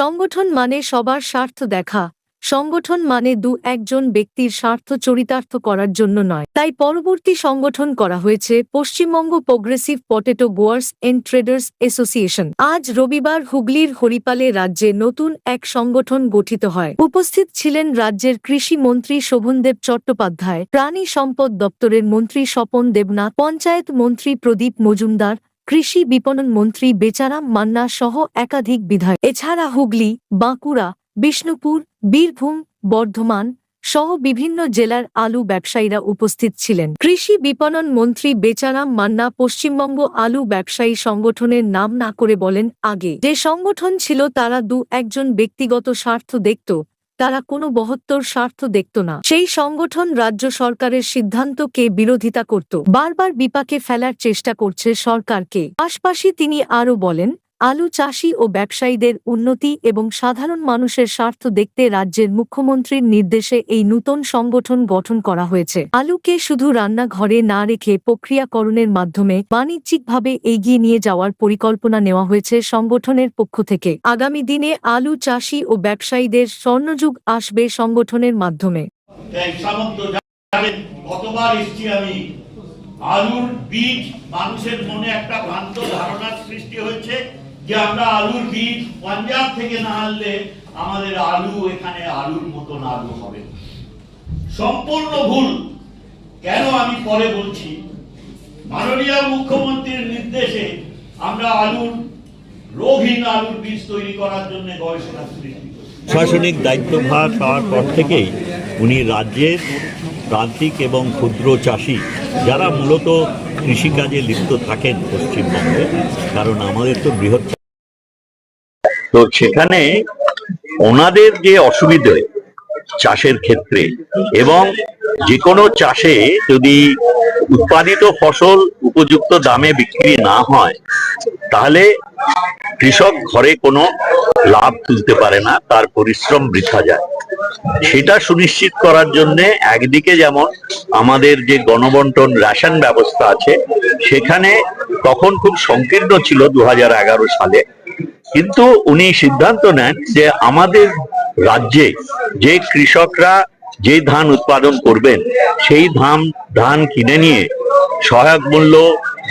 সংগঠন মানে সবার স্বার্থ দেখা। সংগঠন মানে দু একজন ব্যক্তির স্বার্থ চরিতার্থ করার জন্য নয়। তাই পরবর্তী সংগঠন করা হয়েছে Paschimbanga progressive potato growers and traders association আজ রবিবার হুগলির হরিপালে রাজ্যে নতুন এক সংগঠন গঠিত হয়। উপস্থিত ছিলেন রাজ্যের কৃষি মন্ত্রী শোভনদেব চট্টোপাধ্যায়, প্রাণী সম্পদ দপ্তরের মন্ত্রী স্বপন দেবনাথ, পঞ্চায়েত মন্ত্রী প্রদীপ মজুমদার কৃষি বিপণন মন্ত্রী বেচারাম মান্না সহ একাধিক বিধায়ক। এছাড়া হুগলি, বাঁকুড়া, বিষ্ণুপুর, বীরভূম, বর্ধমান সহ বিভিন্ন জেলার আলু ব্যবসায়ীরা উপস্থিত ছিলেন। কৃষি বিপণন মন্ত্রী বেচারাম মান্না পশ্চিমবঙ্গ আলু ব্যবসায়ী সংগঠনের নাম না করে বলেন আগে। যে সংগঠন ছিল তারা দু একজন ব্যক্তিগত স্বার্থ দেখত তারা কোনো বহত্তর স্বার্থ দেখত না। সেই সংগঠন রাজ্য সরকারের সিদ্ধান্তকে বিরোধিতা করত। বারবার বিপাকে ফেলার চেষ্টা করছে সরকারকে। পাশাপাশি তিনি আরও বলেন আলু চাষি ও ব্যবসায়ীদের উন্নতি এবং সাধারণ মানুষের স্বার্থ দেখতে রাজ্যের মুখ্যমন্ত্রীর নির্দেশে এই নূতন সংগঠন গঠন করা হয়েছে। আলুকে শুধু রান্নাঘরে না রেখে প্রক্রিয়াকরণের মাধ্যমে বাণিজ্যিকভাবে এগিয়ে নিয়ে যাওয়ার পরিকল্পনা নেওয়া হয়েছে সংগঠনের পক্ষ থেকে। আগামী দিনে আলু চাষি ও ব্যবসায়ীদের স্বর্ণযুগ আসবে সংগঠনের মাধ্যমে। আলুর বীজ মানুষের মনে একটা ভ্রান্ত ধারণার সৃষ্টি হয়েছে। যে আমরা আলুর বীজ পাঞ্জাব থেকে না আনলে আমাদের আলু এখানে আলুর মতন আলু হবে। সম্পূর্ণ ভুল। কেন আমি পরে বলছি? মাননীয় মুখ্যমন্ত্রীর নির্দেশে আমরা আলুর রোগহীন আলুর বীজ তৈরি করার জন্য গবেষণা প্রশাসনিক দায়িত্বভার পাওয়ার পর থেকেই উনি রাজ্যের প্রান্তিক এবং ক্ষুদ্র চাষি যারা মূলত কৃষিকাজে লিপ্ত থাকেন পশ্চিমবঙ্গে, কারণ আমাদের তো বৃহৎ তো সেখানে ওনাদের যে অসুবিধে চাষের ক্ষেত্রে এবং যে কোনো চাষে যদি উৎপাদিত ফসল উপযুক্ত দামে বিক্রি না হয়, তাহলে কৃষক ঘরে কোনো লাভ তুলতে পারে না, তার পরিশ্রম বৃথা যায়। সেটা সুনিশ্চিত করার জন্য একদিকে যেমন আমাদের যে গণবন্টন রেশন ব্যবস্থা আছে, সেখানে তখন খুব সংকীর্ণ ছিল দু হাজার এগারো সালে। কিন্তু উনি সিদ্ধান্ত নেন যে আমাদের রাজ্যে যে কৃষকরা যে ধান উৎপাদন করবেন, সেই ধান ধান কিনে নিয়ে সহায়ক মূল্য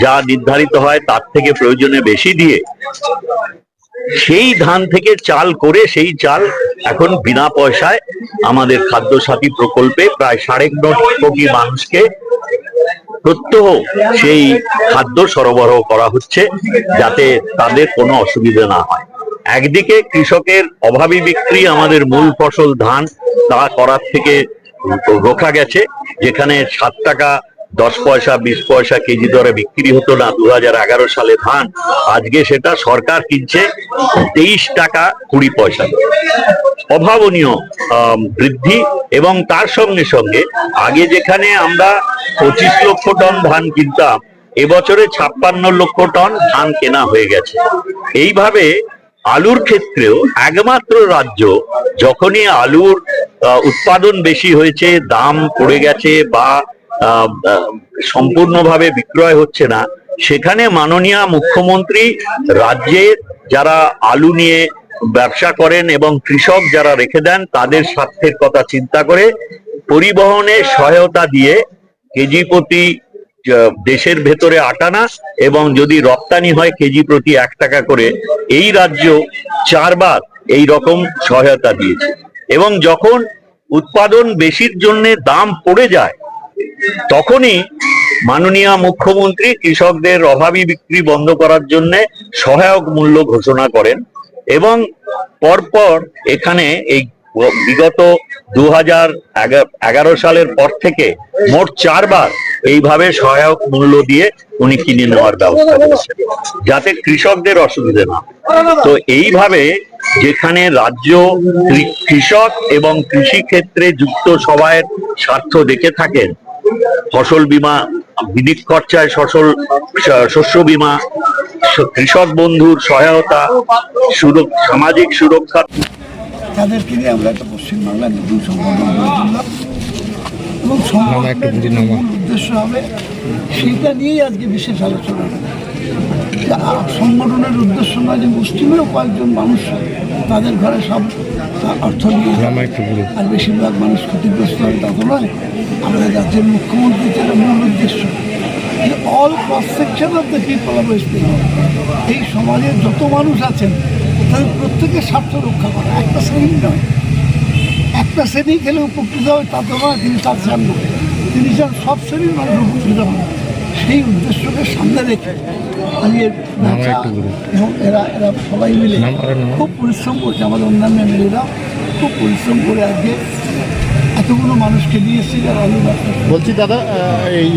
যা নির্ধারিত হয় তার থেকে প্রয়োজনে বেশি দিয়ে সেই ধান থেকে চাল করে সেই চাল এখন বিনা পয়সায় আমাদের খাদ্য সাথী প্রকল্পে প্রায় সাড়ে কোটি মানুষকে প্রত্যহ সেই খাদ্য সরবরাহ করা হচ্ছে যাতে তাদের কোনো অসুবিধা না হয়। একদিকে কৃষকের অভাবী বিক্রি আমাদের মূল ফসল ধান তা করার থেকে রোখা গেছে, যেখানে সাত টাকা দশ পয়সা, বিশ পয়সা কেজি দরে বিক্রি হতো না। দু হাজার এগারো সালে ধান। আজকে সেটা সরকার কিনছে তেইশ টাকা কুড়ি পয়সা। অভাবনীয় বৃদ্ধি এবং তার সঙ্গে সঙ্গে আগে যেখানে আমরা পঁচিশ লক্ষ টন ধান কিনতাম, এবছরে ছাপ্পান্ন লক্ষ টন ধান কেনা হয়ে গেছে। এইভাবে আলুর ক্ষেত্রেও একমাত্র রাজ্য যখনই আলুর উৎপাদন বেশি হয়েছে, দাম পড়ে গেছে বা সম্পূর্ণভাবে বিক্রয় হচ্ছে না। সেখানে মাননীয় মুখ্যমন্ত্রী রাজ্যের যারা আলু নিয়ে ব্যবসা করেন এবং কৃষক যারা রেখে দেন, তাদের স্বার্থের কথা চিন্তা করে পরিবহনে সহায়তা দিয়ে কেজি প্রতি দেশের ভেতরে আটানা এবং যদি রপ্তানি হয় কেজি প্রতি এক টাকা করে, এই রাজ্য চারবার এই রকম সহায়তা দিয়েছে। এবং যখন উৎপাদন বেশির জন্য দাম পড়ে যায় তখনই মাননীয় মুখ্যমন্ত্রী কৃষকদের অভাবী বিক্রি বন্ধ করার জন্য সহায়ক মূল্য ঘোষণা করেন এবং পরপর এখানে এই বিগত দু এগারো সালের পর থেকে মোট চারবার এইভাবে সহায়ক মূল্য দিয়ে উনি কিনে নেওয়ার ব্যবস্থা করেছেন, যাতে কৃষকদের অসুবিধে না তো এইভাবে যেখানে রাজ্য কৃষক এবং কৃষি ক্ষেত্রে যুক্ত সবাই স্বার্থ দেখে থাকেন ফসল বীমা বিদ্যুৎ খরচায় ফসল শস্য বীমা কৃষক বন্ধুর সহায়তা সামাজিক সুরক্ষা। তাদেরকে নিয়ে আমরা একটা নতুন সংগঠন এবং উদ্দেশ্য হবে সেটা নিয়েই আজকে বিশেষ আলোচনা সংগঠনের উদ্দেশ্য নয় যে মুসলিমেরও কয়েকজন মানুষ তাদের ঘরে সব অর্থ নিয়ে আর বেশিরভাগ মানুষ ক্ষতিগ্রস্ত হয় তা তো নয়। আমাদের রাজ্যের মুখ্যমন্ত্রী যেটা মূল উদ্দেশ্য যে all cross section of the people of West Bengal এই সমাজের যত মানুষ আছেন তাদের প্রত্যেকের স্বার্থ রক্ষা করা। একটা শ্রেণি নয়। একটা শ্রেণি খেলে উপকৃত হবে তা তো নয় তিনি তার চান না। তিনি চান সব শ্রেণির মানুষ উপকৃত হন সেই উদ্দেশ্যকে সামনে রেখে এবং এরা এরা সবাই মিলে খুব পরিশ্রম করছে আমাদের অন্যান্য মেয়েরা খুব পরিশ্রম করে আজকে এতগুলো মানুষকে নিয়ে এসেছে যারা আলু বলছি দাদা এই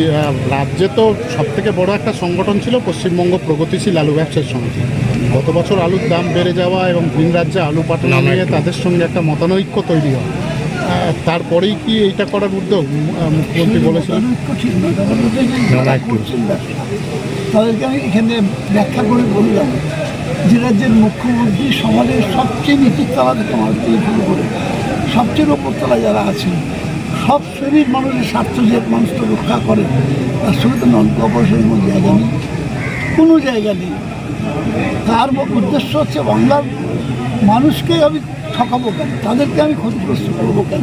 রাজ্যে তো সব থেকে বড় একটা সংগঠন ছিল পশ্চিমবঙ্গ প্রগতিশীল আলু ব্যবসায়ী সমিতি। গত বছর আলুর দাম বেড়ে যাওয়া এবং ভিন রাজ্যে আলু পাঠানো নিয়ে তাদের সঙ্গে একটা মতানৈক্য তৈরি হয়। তারপরেই কি এইটা করার উদ্যোগ? মুখ্যমন্ত্রী বলেছিলেন। তাদেরকে আমি এখানে ব্যাখ্যা করে বললাম যে রাজ্যের মুখ্যমন্ত্রী সমাজের সবচেয়ে নিচের তলা থেকে মানুষ থেকে শুরু করে। সবচেয়ে ওপরতলা যারা আছেন, সব শ্রেণির মানুষের স্বার্থ যে মানুষটা রক্ষা করে, তার সঙ্গে তো নন কোঅপারেশনের কোনো জায়গা নেই। কোনো জায়গা নেই। তার উদ্দেশ্য হচ্ছে বাংলার মানুষকে আমি ঠকাবো কেন? তাদেরকে আমি ক্ষতিগ্রস্ত করব কেন?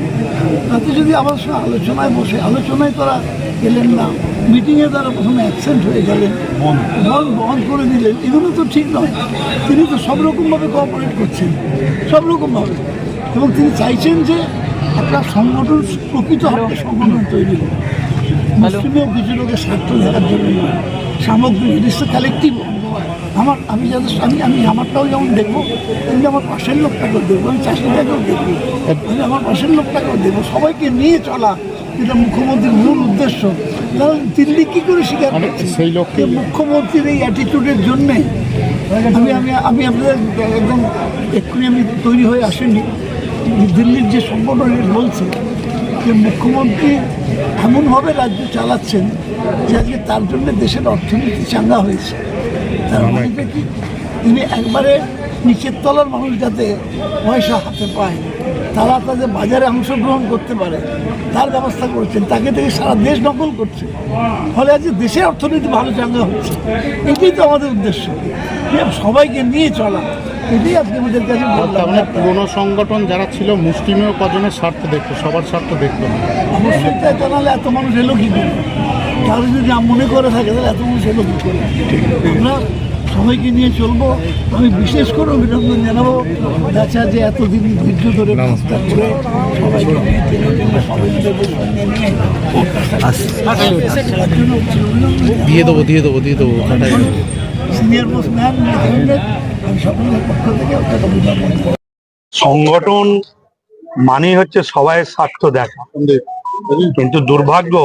তাতে যদি আমার সঙ্গে আলোচনায় বসে, আলোচনায় তারা এলেন না মিটিংয়ে তারা প্রথমে অ্যাবসেন্ট হয়ে গেলেন বন বন্ধ করে দিলেন এগুলো তো ঠিক নয়। তিনি তো সব রকমভাবে কোঅপারেট করছেন। সব রকমভাবে। এবং তিনি চাইছেন যে একটা সংগঠন প্রকৃত হবে সংগঠন তৈরি হোক। মুসলিমেও কিছু লোকের স্বার্থ দেখার জন্য সামগ্রিক ইস কালেকটিভ আমার আমি যাদের আমি আমি আমারটাও যেমন দেখব তেমনি আমার পাশের লোকটাকেও দেখব আমি চাষিটাকেও দেখব আমি আমার পাশের লোকটাকেও দেখব। সবাইকে নিয়ে চলা এটা মুখ্যমন্ত্রীর মূল উদ্দেশ্য। কারণ দিল্লি কী করে স্বীকার মানে করছে? সেই লক্ষ্যে মুখ্যমন্ত্রীর এই অ্যাটিটিউডের জন্যে আমি আমি আমি আপনাদের একদম এক্ষুনি আমি তৈরি হয়ে আসেনি। দিল্লির যে সংগঠন বলছে যে মুখ্যমন্ত্রী এমনভাবে রাজ্য চালাচ্ছেন যে আজকে তার জন্য দেশের অর্থনীতি চাঙ্গা হয়েছে। তার মানে কি? তিনি একবারে নিচের তলার মানুষ যাতে পয়সা হাতে পায় তারা তাদের বাজারে অংশগ্রহণ করতে পারে তার ব্যবস্থা করছেন তাকে থেকে সারা দেশ নকল করছে। ফলে আজকে দেশের অর্থনীতি ভালো চাঙ্গা হচ্ছে। এটাই তো আমাদের উদ্দেশ্য। সবাইকে নিয়ে চলা এটাই আজকে আমাদের কাছে মানে পুরনো সংগঠন যারা ছিল মুসলিমেও কজনের স্বার্থ দেখতো সবার স্বার্থ দেখতো না। অবশ্যই তাই তা নাহলে এত মানুষ এলো কি করে? তাহলে যদি মনে করে থাকে তাহলে এত মানুষ এলো কি করে? আমরা সবাইকে নিয়ে চলবো। আমি বিশেষ করে অভিনন্দন জানাব। আচ্ছা যে এতদিন ধৈর্য ধরে কাজটা করে সবাইকে নিয়ে দিয়ে দেবো দিয়ে দেবো দিয়ে দেবো সিনিয়র মোস্ট ম্যান আমি সকলের পক্ষ থেকে আপনাকে অভিনন্দন। করব। সংগঠন মানে হচ্ছে সবাই স্বার্থ দেখা। কিন্তু দুর্ভাগ্য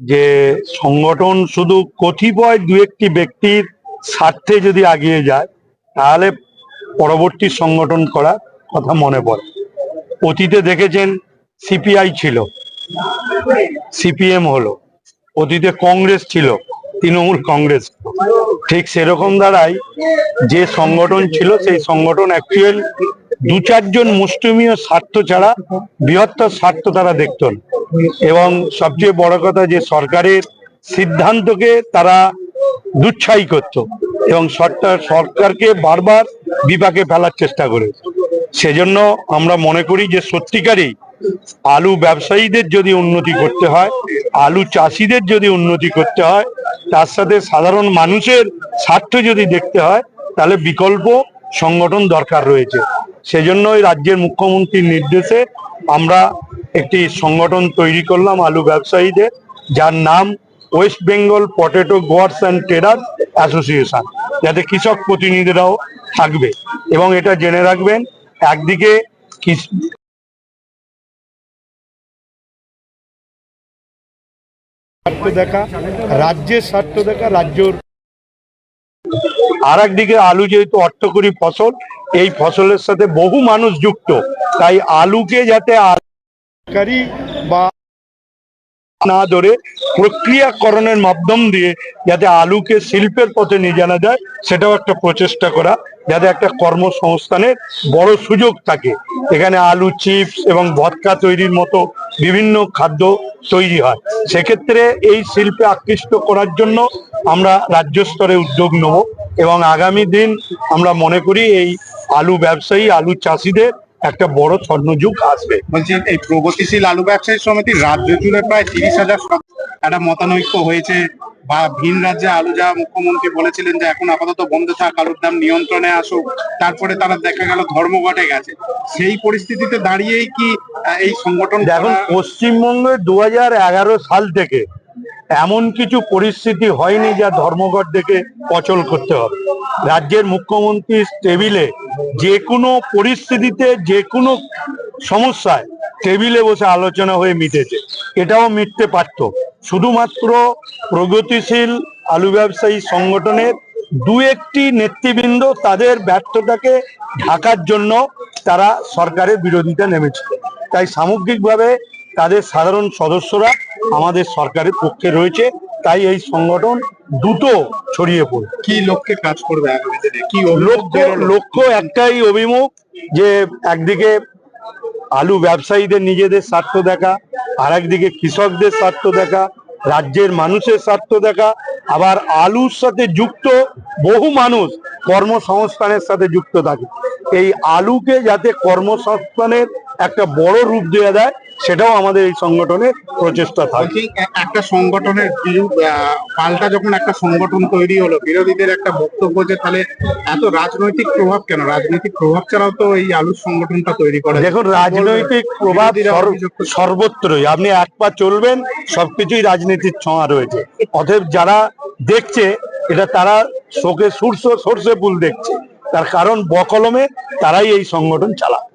যে সংগঠন শুধু কতিপয় দু একটি ব্যক্তির স্বার্থে যদি আগিয়ে যায়, তাহলে পরবর্তী সংগঠন করার কথা মনে পড়ে। অতীতে দেখেছেন সিপিআই ছিল, সিপিএম হলো। অতীতে কংগ্রেস ছিল, তৃণমূল কংগ্রেস। ঠিক সেরকম দ্বারাই যে সংগঠন ছিল, সেই সংগঠন অ্যাকচুয়াল দু চারজন মুষ্টিমীয় স্বার্থ ছাড়া বৃহত্তর স্বার্থ তারা দেখত না। এবং সবচেয়ে বড় কথা, যে সরকারের সিদ্ধান্তকে তারা দুচ্ছাই করত এবং সরকার, সরকারকে বারবার বিপাকে ফেলার চেষ্টা করে সেজন্য আমরা মনে করি যে সত্যিকারই আলু ব্যবসায়ীদের যদি উন্নতি করতে হয়, আলু চাষিদের যদি উন্নতি করতে হয়, তার সাথে সাধারণ মানুষের স্বার্থ যদি দেখতে হয়, তাহলে বিকল্প সংগঠন দরকার রয়েছে। সেজন্য এই রাজ্যের মুখ্যমন্ত্রীর নির্দেশে আমরা একটি সংগঠন তৈরি করলাম আলু ব্যবসায়ীদের, যার নাম West Bengal potato growers and trader association যাতে কৃষক প্রতিনিধিরাও থাকবে। এবং এটা জেনে রাখবেন একদিকে স্বার্থ দেখা রাজ্যের স্বার্থ দেখা রাজ্যর আর একদিকে আলু যেহেতু অর্থকরী ফসল এই ফসলের সাথে বহু মানুষ যুক্ত তাই আলুকে যাতে বা না ধরে প্রক্রিয়াকরণের মাধ্যম দিয়ে যাতে আলুকে শিল্পের পথে নিয়ে জানা যায়, সেটাও একটা প্রচেষ্টা করা, যাতে একটা কর্মসংস্থানের বড় সুযোগ থাকে। এখানে আলু, চিপস এবং ভদকা তৈরির মতো বিভিন্ন খাদ্য তৈরি হয়। সেক্ষেত্রে এই শিল্পে আকৃষ্ট করার জন্য আমরা রাজ্য স্তরে উদ্যোগ নেব এবং আগামী দিন আমরা মনে করি এই আলু ব্যবসায়ী, আলু চাষিদের একটা বড় স্বর্ণযুগ আসবে। বলছি এই প্রগতিশীল আলু ব্যবসায়ী সমিতির রাজ্য জুড়ে প্রায় তিরিশ হাজার একটা মতানৈক্য হয়েছে বা ভিন রাজ্যে আলু যা মুখ্যমন্ত্রী বলেছিলেন যে এখন আপাতত বন্ধ থাক আলুর দাম নিয়ন্ত্রণে আসুক তারপরে তারা দেখা গেল ধর্মঘটে গেছে। সেই পরিস্থিতিতে দাঁড়িয়েই কি এই সংগঠন দেখুন করা- পশ্চিমবঙ্গে দু সাল থেকে এমন কিছু পরিস্থিতি হয়নি যা ধর্মঘট দেখে অচল করতে হবে। রাজ্যের মুখ্যমন্ত্রী টেবিলে যে কোনো পরিস্থিতিতে যে কোনো সমস্যায় টেবিলে বসে আলোচনা হয়ে মিটেছে। এটাও মিটতে পারত। শুধুমাত্র প্রগতিশীল আলু ব্যবসায়ী সংগঠনের দু একটি নেতৃবৃন্দ তাদের ব্যর্থতাকে ঢাকার জন্য তারা সরকারের বিরোধিতা নেমেছিল তাই সামগ্রিকভাবে তাদের সাধারণ সদস্যরা আমাদের সরকারের পক্ষে রয়েছে তাই এই সংগঠন দুটো ছড়িয়ে পড়ে কি লক্ষ্যে কাজ করবে কি লক্ষ্য লক্ষ্য? একটাই অভিমুখ যে একদিকে আলু ব্যবসায়ীদের নিজেদের স্বার্থ দেখা আর একদিকে কৃষকদের স্বার্থ দেখা রাজ্যের মানুষের স্বার্থ দেখা আবার আলুর সাথে যুক্ত বহু মানুষ কর্মসংস্থানের সাথে যুক্ত থাকে। এই আলুকে যাতে কর্মসংস্থানের একটা বড় রূপ দেওয়া দেয় সেটাও আমাদের এই সংগঠনের প্রচেষ্টা থাকে। একটা সংগঠনের পাল্টা যখন একটা সংগঠন তৈরি হলো বিরোধীদের একটা বক্তব্য যে তাহলে এত রাজনৈতিক প্রভাব কেন? রাজনৈতিক প্রভাব ছাড়াও তো এই আলুর সংগঠনটা তৈরি করে দেখুন রাজনৈতিক প্রভাব। সর্বত্রই। আপনি এক পা চলবেন সবকিছুই রাজনীতির ছোঁয়া রয়েছে। অতএব যারা দেখছে এটা তারা শোকে সুরস সর্ষে ফুল দেখছে। তার কারণ বকলমে তারাই এই সংগঠন চালায়।